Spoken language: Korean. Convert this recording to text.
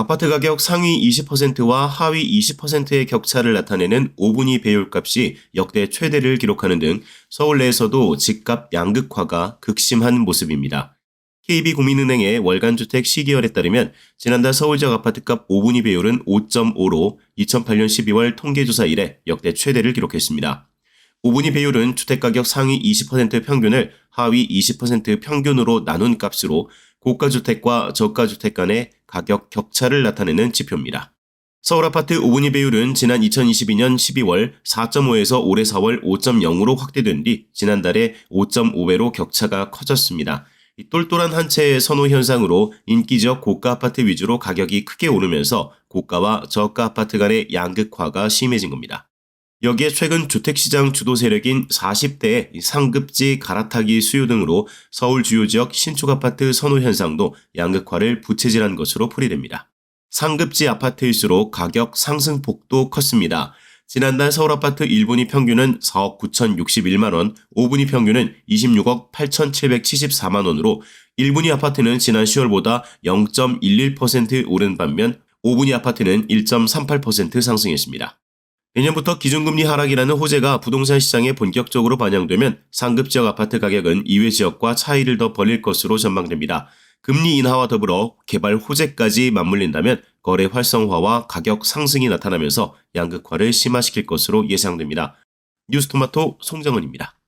아파트 가격 상위 20%와 하위 20%의 격차를 나타내는 5분위 배율값이 역대 최대를 기록하는 등 서울 내에서도 집값 양극화가 극심한 모습입니다. KB국민은행의 월간 주택 시계열에 따르면 지난달 서울 지역 아파트값 5분위 배율은 5.5로 2008년 12월 통계조사 이래 역대 최대를 기록했습니다. 5분위 배율은 주택가격 상위 20% 평균을 하위 20% 평균으로 나눈 값으로 고가주택과 저가주택 간의 가격 격차를 나타내는 지표입니다. 서울 아파트 5분위 배율은 지난 2022년 12월 4.5에서 올해 4월 5.0으로 확대된 뒤 지난달에 5.5배로 격차가 커졌습니다. 이 똘똘한 한 채의 선호 현상으로 인기적 고가 아파트 위주로 가격이 크게 오르면서 고가와 저가 아파트 간의 양극화가 심해진 겁니다. 여기에 최근 주택시장 주도 세력인 40대의 상급지 갈아타기 수요 등으로 서울 주요 지역 신축 아파트 선호 현상도 양극화를 부채질한 것으로 풀이됩니다. 상급지 아파트일수록 가격 상승폭도 컸습니다. 지난달 서울 아파트 1분위 평균은 4억 9,061만 원, 5분위 평균은 26억 8,774만 원으로 1분위 아파트는 지난 10월보다 0.11% 오른 반면 5분위 아파트는 1.38% 상승했습니다. 내년부터 기준금리 하락이라는 호재가 부동산 시장에 본격적으로 반영되면 상급 지역 아파트 가격은 이외 지역과 차이를 더 벌릴 것으로 전망됩니다. 금리 인하와 더불어 개발 호재까지 맞물린다면 거래 활성화와 가격 상승이 나타나면서 양극화를 심화시킬 것으로 예상됩니다. 뉴스토마토 송정은입니다.